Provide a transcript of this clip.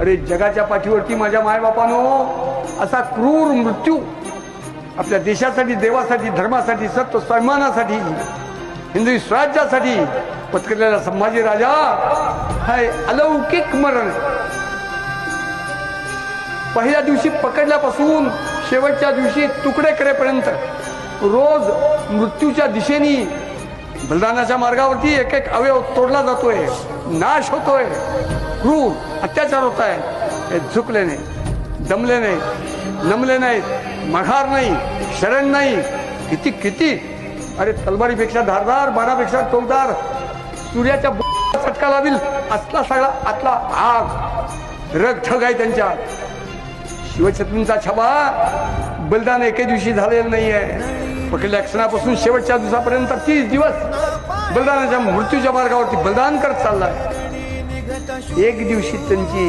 अरे जगाच्या पाठीवरती माझ्या मायबापानो असा क्रूर मृत्यू आपल्या देशासाठी देवासाठी धर्मासाठी सत्व सन्मानासाठी हिंदू स्वराज्यासाठी पत्करलेला संभाजी राजा हाय अलौकिक मरण. पहिल्या दिवशी पकडल्यापासून शेवटच्या दिवशी तुकडे करेपर्यंत रोज मृत्यूच्या दिशेने बलिदानाच्या मार्गावरती एक एक अवयव तोडला जातोय. नाश होतोय. क्रूर अत्याचार होत आहे हे झुकले नाही दमले नाही नमले नाहीत. मघार नाही. शरण नाही. किती किती? अरे तलवारीपेक्षा धारदार बाणापेक्षा टोकदार सूर्याच्या चटका लावील असला सगळा आतला आग. रग ठग आहे त्यांच्या शिवछत्रींचा छबा बलिदान एके दिवशी झालेलं नाहीये. वकील क्षणापासून शेवटच्या दिवसापर्यंत तीस दिवस बलिदानाच्या मृत्यूच्या मार्गावरती बलिदान करत चाललाय. एक दिवशी त्यांची